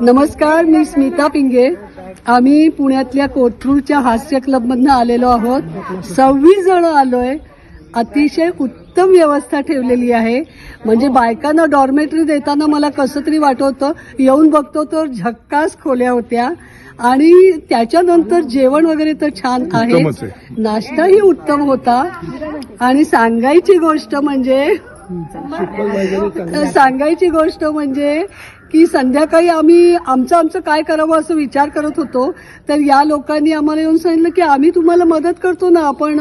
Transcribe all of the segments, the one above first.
नमस्कार मी स्मिता पिंगे. आम्ही पुण्यातल्या कोथरूडच्या हास्य क्लबमधनं आलेलो आहोत. सव्वीस जण आलोय. अतिशय उत्तम व्यवस्था ठेवलेली आहे. म्हणजे बायकांना डॉर्मेटरी देताना मला कसं तरी वाटत होतं येऊन बघतो तर झक्कास खोल्या होत्या. आणि त्याच्यानंतर जेवण वगैरे तर छान आहे. नाश्ताही उत्तम होता. आणि सांगायची गोष्ट म्हणजे सांगायची गोष्ट म्हणजे की संध्याकाळी आम्ही आमचं आमचं काय करावं असं विचार करत होतो. तर या लोकांनी आम्हाला येऊन सांगितलं की आम्ही तुम्हाला मदत करतो ना आपण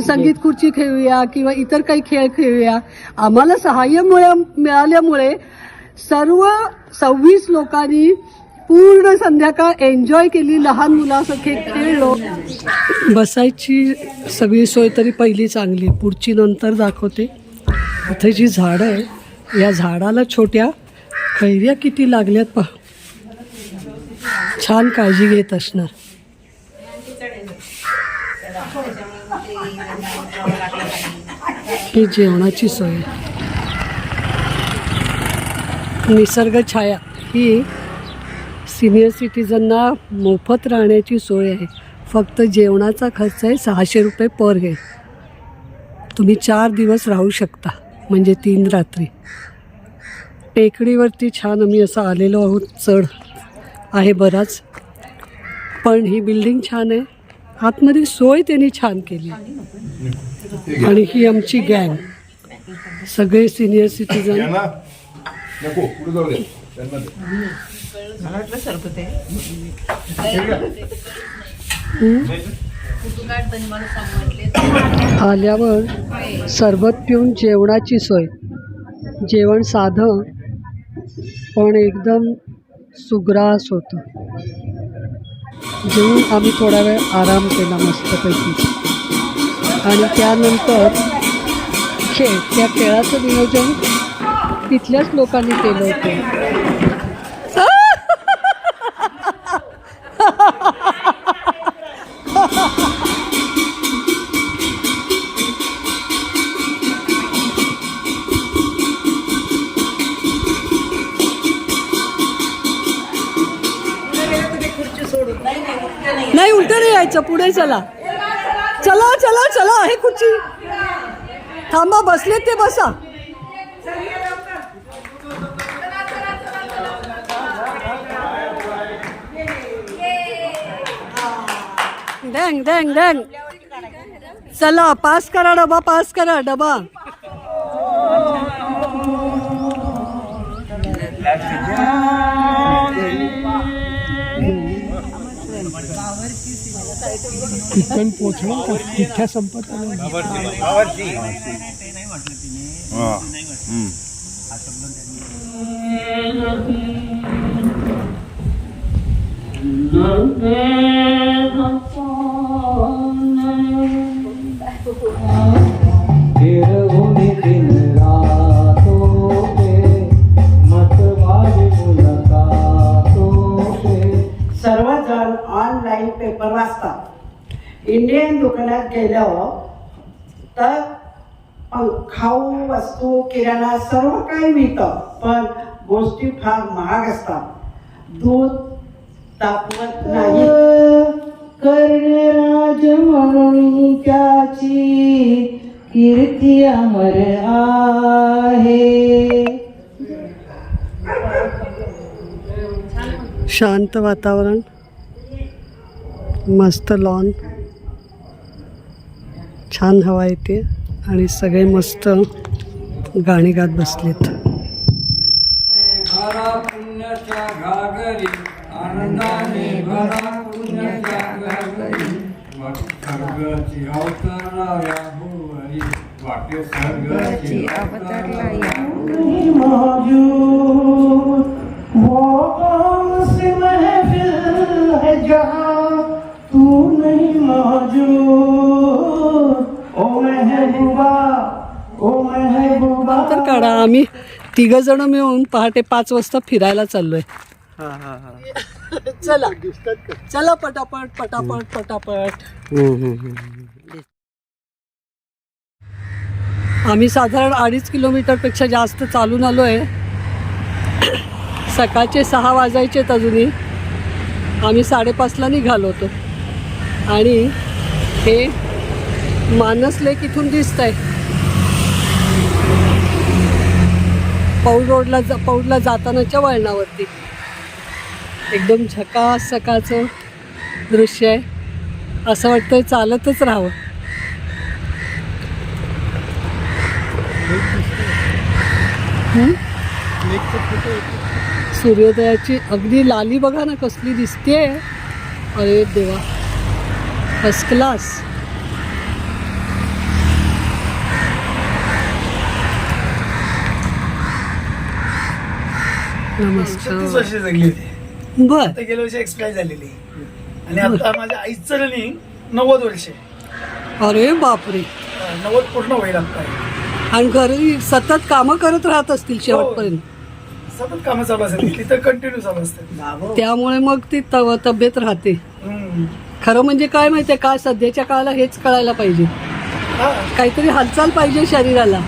संगीत खुर्ची खेळूया किंवा इतर काही खेळ खेळूया. आम्हाला सहाय्य मिळा- मिळाल्यामुळे सर्व सव्वीस लोकांनी पूर्ण संध्याकाळ एन्जॉय केली. लहान मुलासारखे खेळलो. बसायची सगळी सोय तरी पहिली चांगली. पुढची नंतर दाखवते. इथे जी झाडं आहे या झाडाला छोट्या कैऱ्या किती लागल्यात पहा. छान काळजी घेत असणार. ही जेवणाची सोय. निसर्ग छाया ही सिनियर सिटीजनना मोफत राहण्याची सोय आहे. फक्त जेवणाचा खर्च आहे सहाशे रुपये पर हेड. तुम्ही चार दिवस राहू शकता म्हणजे तीन रात्री. टेकडीवरती छान आम्ही असं आलेलो आहोत. चढ आहे बराच. पण ही बिल्डिंग छान आहे. आतमध्ये सोय त्यांनी छान केली. आणि ही आमची गँग. सगळे सिनियर सिटीजन यांना नको पुढे जाऊ दे. त्यांना दे. आल्यावर सरबत पिऊन जेवणाची सोय. जेवण साधं. पण एकदम सुग्रास होतं. जेवून आम्ही थोडा वेळ आराम केला मस्तपैकी. आणि त्यानंतर खेळ त्या खेळाचं नियोजन तिथल्याच लोकांनी केलं होतं. नाही नाही यायचं पुढे चला. चला चला चला आहे खुर्ची. थांबा बसलेत ते बसा. डंग डंग डंग चला पास करा डबा पास करा डबा. चिकन पोचलं का तिथ्या संपत आलं इंडियन दुकानात गेल्यावर तर खाऊ वस्तू किराणा सर्व काही मिळतं पण गोष्टी फार महाग असतात दूध तापवत नाही कर्णराज म्हणून त्याची कीर्ती अमर आहे शांत वातावरण मस्त लॉन छान हवा येते आणि सगळे मस्त गाणी गात बसलेत. है तू नहीं मौजूद तर काढा आम्ही. तिघ जण मिळून पहाटे पाच वाजता फिरायला चाललोय. चला. चला पटापट पटापट पटापट. आम्ही साधारण अडीच किलोमीटरपेक्षा जास्त चालून आलो आहे सकाळचे सहा वाजायचेत अजूनही. आम्ही साडेपाचला निघालो होतो. आणि हे मानस लेक इथून दिसत आहे पौड रोडला जा पौडला जातानाच्या वळणावरती. एकदम झकास सकाळचं दृश्य आहे. असं वाटतंय चालतच राहावं. सूर्योदयाची अगदी लाली बघा ना कसली दिसते अरे देवा. फर्स्ट क्लास नमस्कार. वर्ष जगली होती? बर. आता गेल्या वर्षी एक्सपायर झालेली. आणि आता माझ्या आईचं रनिंग नव्वद वर्ष. अरे बापरे. नव्वद पूर्ण होईल आता. आणि घरी सतत कामं करत राहत असतील शेवटपर्यंत. सतत कामं चालू असतात. तिथं कंटिन्यू चालू असतात. त्यामुळे मग ती तव तब्येत राहते. खरं म्हणजे काय माहितीये का? सध्याच्या काळाला हेच कळायला पाहिजे. हा. काहीतरी हालचाल पाहिजे शरीराला.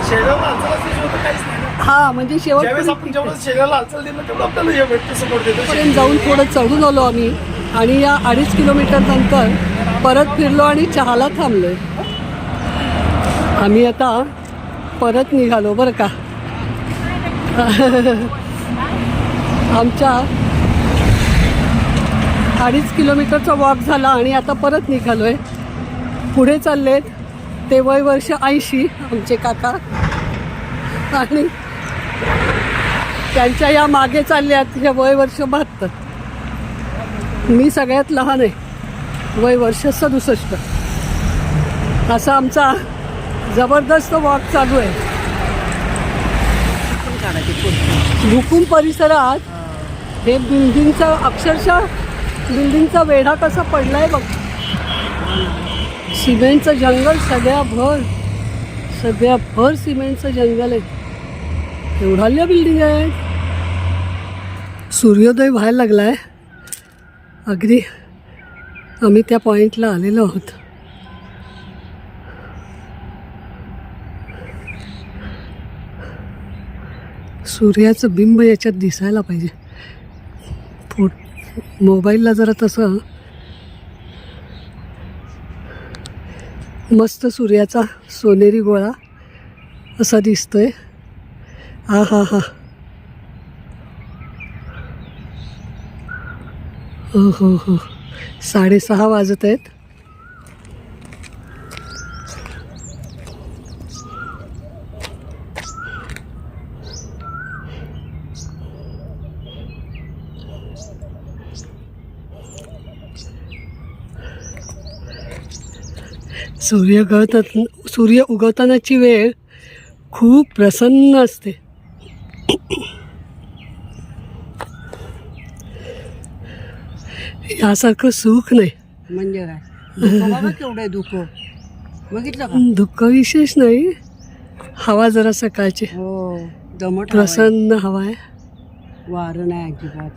काहीच नाही. हा म्हणजे ज्यावेळेस आपण शेवटपर्यंत जेवढं शरीराला हालचाल देईल ना तेवढं आपल्याला हे भेटतं सपोर्ट देतो. जाऊन थोडं चढून आलो आम्ही आणि या अडीच किलोमीटर नंतर परत फिरलो आणि चहाला थांबलोय. आम्ही आता परत निघालो बरं का. आमच्या अडीच किलोमीटरचा वॉक झाला आणि आता परत निघालोय. पुढे चाललेत ते वय वर्ष ऐंशी आमचे काका. आणि त्यांच्या या मागे चालल्यात हे वय वर्ष बहात्तर. मी सगळ्यात लहान आहे. वय वर्ष सदुसष्ट. असा आमचा जबरदस्त वॉक चालू आहे. भुकुम परिसरात हे बिल्डिंगचा अक्षरशः बिल्डिंगचा वेढा कसा पडला आहे बघ. सिमेंटचं जंगल सगळ्या भर सगळ्या भर सिमेंटचं जंगल आहे. एवढाल्या बिल्डिंग आहेत सूर्योदय व्हायला लागला आहे अगदी आम्ही त्या पॉईंटला आलेलो आहोत. सूर्याचं बिंब याच्यात दिसायला पाहिजे. फोट मोबाईलला जरा तसं मस्त सूर्याचा सोनेरी गोळा असा दिसतोय. हा हा हा. हो हो हो. साडेसहा वाजत आहेत. सूर्य गळतात सूर्य उगवतानाची वेळ खूप प्रसन्न असते. यासारखं सुख नाही. म्हणजे काय? केवढं आहे दुःख. बघितलं का? दुःख विशेष नाही. हवा जरा सकाळची. हो दमट. प्रसन्न हवा आहे. वारं नाही अजिबात.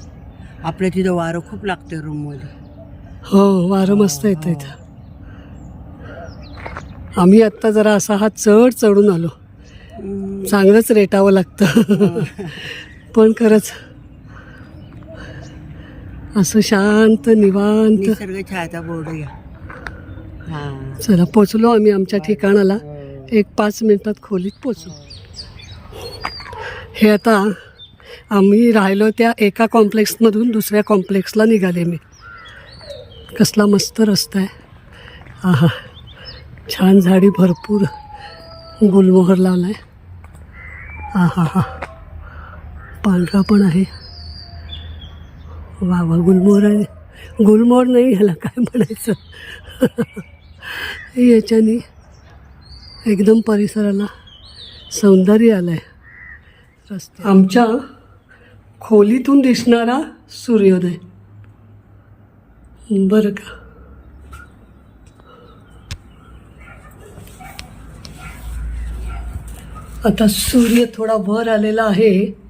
आपल्या तिथं वारं खूप लागतं रूममध्ये. हो वारं मस्त येतं इथं. आम्ही आत्ता जरा असा हा चढ चढून आलो. चांगलंच रेटावं लागतं. पण खरंच असं शांत निवांत. छायाचा बोर्ड घ्या हा. चला पोचलो आम्ही आमच्या ठिकाणाला. एक पाच मिनिटात खोलीत पोचू हे आता आम्ही राहिलो त्या एका कॉम्प्लेक्समधून दुसऱ्या कॉम्प्लेक्सला निघाले मी. कसला मस्त रस्ता आहे. आहा. छान झाडी भरपूर गुलमोहर लावला आहे आहा हा पांढरा पण आहे. वा वा गुलमोहर आहे. गुलमोहर नाही ह्याला काय म्हणायचं? याच्याने एकदम परिसराला सौंदर्य आलं आहे रस्ते. आमच्या खोलीतून दिसणारा सूर्योदय. बरं का? आता सूर्य थोडा वर आलेला आहे.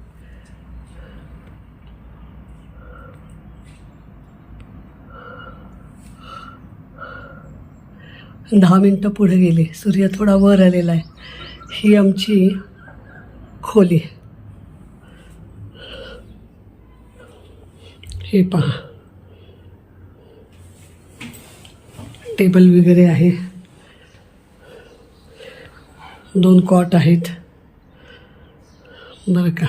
दहा मिनटं पुढे गेली. सूर्य थोडा वर आलेला आहे. ही आमची खोली. हे पहा. टेबल वगैरे आहे. दोन कॉट आहेत. बरं का.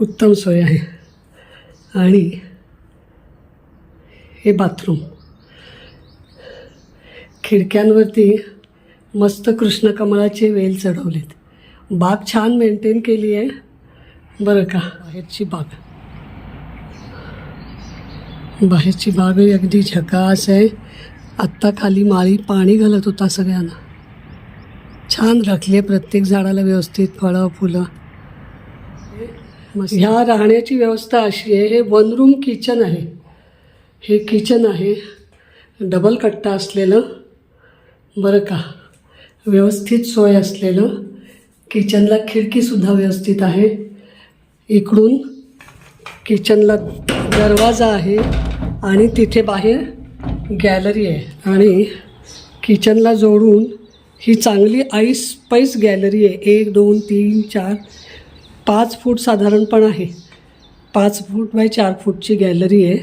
उत्तम सोय आहे. आणि हे बाथरूम. खिडक्यांवरती मस्त कृष्णकमळाचे वेल चढवलेत. बाग छान मेंटेन केली आहे. बरं का? बाहेरची बाग. बाहेरची बागही अगदी झकास आहे. आत्ता खाली माळी पाणी घालत होता सगळ्यांना. छान राखली प्रत्येक झाडाला व्यवस्थित फळं फुलं. मस्त. ह्या राहण्याची व्यवस्था अशी आहे. हे वन रूम किचन आहे. हे किचन आहे. डबल कट्टा असलेलं. बरं का. व्यवस्थित सोय असलेलं. किचनला खिडकीसुद्धा व्यवस्थित आहे. इकडून किचनला दरवाजा आहे आणि तिथे बाहेर गॅलरी आहे. आणि किचनला जोडून ही चांगली आईस पैस गॅलरी आहे. एक दोन तीन चार पाच फूट साधारणपण आहे. पाच फूट बाय चार फूटची गॅलरी आहे.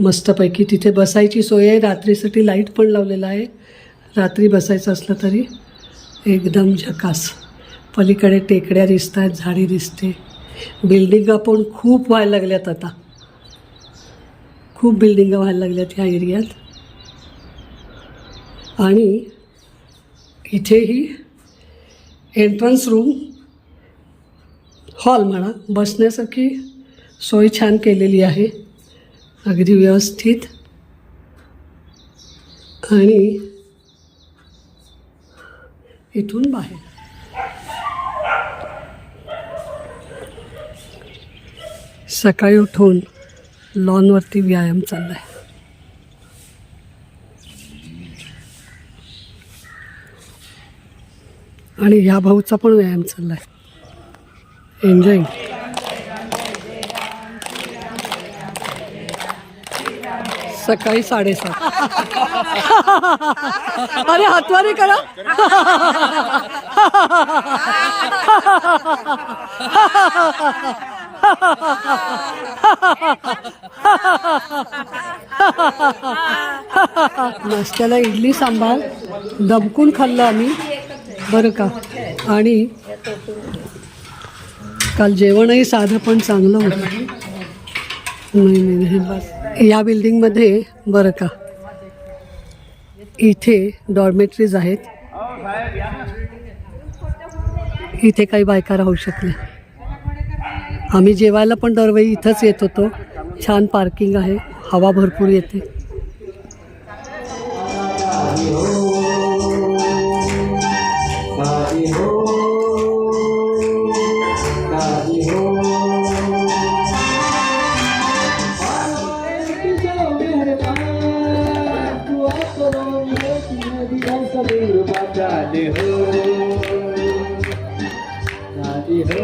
मस्तपैकी तिथे बसायची सोय आहे. रात्रीसाठी लाइट पण लावलेला आहे. रात्री बसायचं असलं तरी एकदम झकास. पलीकडे टेकड्या दिसत आहेत झाडी दिसते. बिल्डिंगा पण खूप व्हायला लागल्यात आता. खूप बिल्डिंगा व्हायला लागल्यात ह्या एरियात. आणि इथेही एंट्रन्स रूम हॉल म्हणा बसण्यासारखी सोय छान केलेली आहे. अगदी व्यवस्थित. आणि इथून बाहेर. सकाळी उठून लॉनवरती व्यायाम चालला आहे आणि ह्या भाऊचा पण व्यायाम चालला आहे एन्जॉईंग सकाळी साडेसात. अरे हातवारी करा. नाश्त्याला इडली सांबार दमकून खाल्लं आम्ही. बरं का? आणि काल जेवणही साधं पण चांगलं होतं. नाही नाही बस. या बिल्डिंगमध्ये बरं का इथे डॉर्मेटरीज आहेत. इथे काही बायका राहू शकल्या. आम्ही जेवायला पण दरवेळी इथंच येत होतो. छान पार्किंग आहे हवा भरपूर येते. झाले हो। झाली हो।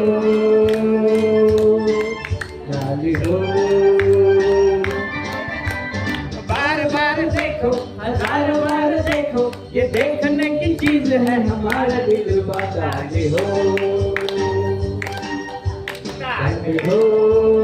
झाली हो। बार बार देखो हजार बार देखो ये देखने की चीज है हमारा दिल बता हो। दादी हो।